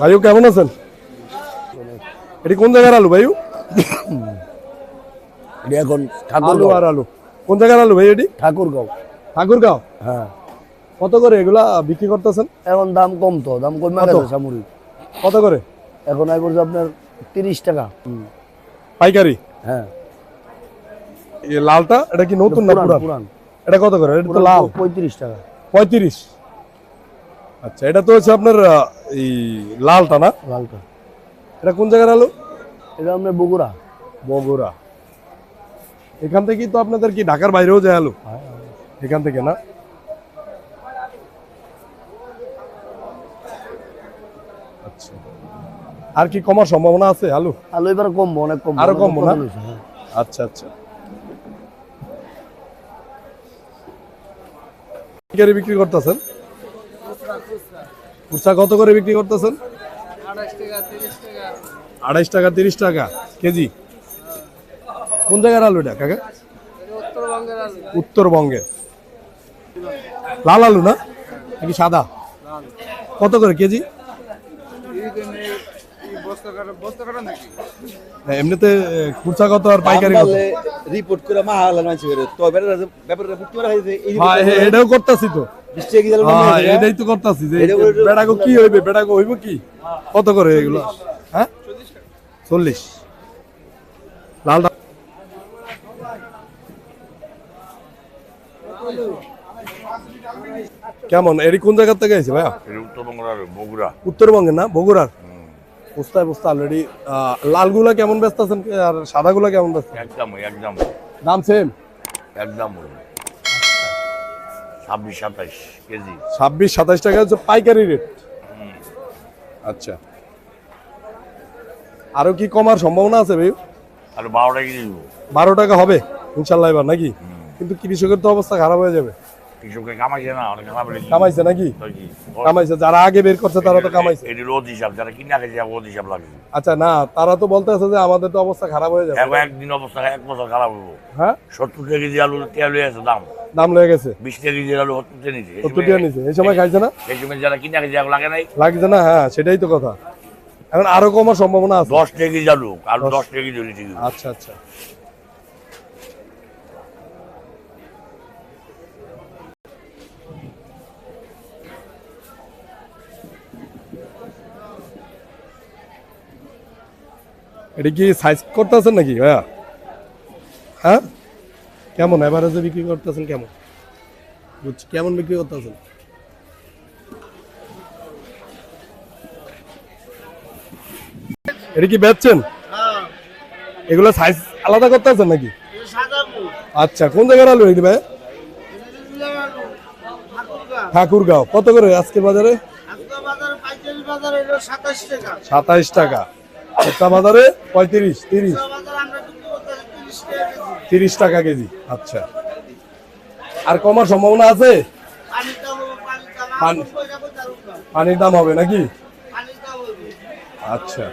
ভাইও কেমন আছেন? এটি কোন জায়গার আলু ভাইও? এটা এখন আলু আর আলু। কোন জায়গার আলু ভাই এটি? ঠাকুরগাঁও। ঠাকুরগাঁও? হ্যাঁ। কত করে এগুলা বিক্রি করতেছেন? এখন দাম কম তো দাম কমে? গেছে সামরিক। কত করে? এখন আই করছে আপনার তিরিশ টাকা। পাইকারি? হ্যাঁ। লালটা এটা কি নতুন না পুরান এটা কত করে? এটা তো লাল। পঁয়ত্রিশ টাকা। পঁয়ত্রিশ। আচ্ছা এটা তো হচ্ছে আপনার এই লালটা না? লালটা। এটা কোন জায়গার আলু? এটা আপনার বগুড়া। বগুড়া। এখান থেকেই তো আপনাদের কি ঢাকার বাইরেও যায় আলু? এখান থেকে না? আচ্ছা। আর কি কমার সম্ভাবনা আছে আলু? আলু এবার কমবো অনেক কম আরও কমবো না? হ্যাঁ। আচ্ছা আচ্ছা। বিক্রি করতেছেন? খুচরা কত করে বিক্রি করতেছেন? আড়াইশ টাকা তিরিশ টাকা। কেজি? কোন জায়গার আলু এটা কাকা? উত্তরবঙ্গের লাল আলু না? নাকি সাদা? কত করে কেজি? এমনিতে এ, কত আর পাইকারি কত? রিপোর্ট করে মাহাল মানছি করে তো ব্যাপারে এই হ্যাঁ এটাও করতেছি তো। এটাই তো করতেছি যে বেড়াগো কি হইবে? বেড়াগো হইব কি? কত করে এগুলো? হ্যাঁ? চল্লিশ। কেমন? এরি কোন জায়গা থেকে আইছে ভাইয়া? উত্তরবঙ্গের বগুড়া। উত্তরবঙ্গের না? বগুড়ার? বস্তায় বস্তা অলরেডি লালগুলা কেমন ব্যস্ত আছেন? আর সাদাগুলা কেমন ব্যস্ত একদম একদম। দাম সেম একদম। ছাব্বিশ সাতাইশ কেজি। ছাব্বিশ সাতাশ টাকা হচ্ছে পাইকারি রেট আচ্ছা। আরও কি কমার সম্ভাবনা আছে ভাই? আর বারোটা কেজি দেবো বারো টাকা হবে ইনশাল্লাহ এবার নাকি? কিন্তু কৃষকের তো অবস্থা খারাপ হয়ে যাবে। কৃষকের কামাইছে না অনেক খারাপ কামাইছে নাকি? কামাইছে যারা আগে বের করছে তারা তো কামাইছে। এটি রোদ হিসাব যারা কিনা খেয়েছে রোদ হিসাব লাগছে আচ্ছা না তারা তো বলতে আছে যে আমাদের তো অবস্থা খারাপ হয়ে যাবে। একদিন অবস্থা এক বছর খারাপ হ্যাঁ? সত্তর কেজি আলু তেল হয়ে আছে দাম। দাম লেগে গেছে। বিশ টাকা কেজি আলু সত্তর টাকা নিচে সত্তর টাকা নিচে এই সময় খাইছে না? এই সময় যারা কিনা এখন লাগে নাই। লাগছে না হ্যাঁ সেটাই তো কথা। এখন আরও কমার সম্ভাবনা আছে। দশ টাকা কেজি আলু আলু দশ টাকা কেজি হলে আচ্ছা আচ্ছা। এটা কি সাইজ করতেছেন নাকি ভাইয়া? হ্যাঁ? কেমন? এভারেজে বিক্রি করতেছেন কেমন? বুঝছি, কেমন বিক্রি করতেছেন? এটা কি বেচছেন? এগুলো সাইজ আলাদা করতে আছেন নাকি? আচ্ছা কোন জায়গার আলু এগুলি ভাই? ঠাকুরগাঁও। কত করে আজকে বাজারে? সাতাইশ টাকা। একটা বাজারে পঁয়ত্রিশ, তিরিশ। তিরিশ টাকা কেজি। আচ্ছা। আর কমার সম্ভাবনা আছে? পানি- পানির দাম হবে নাকি? আচ্ছা।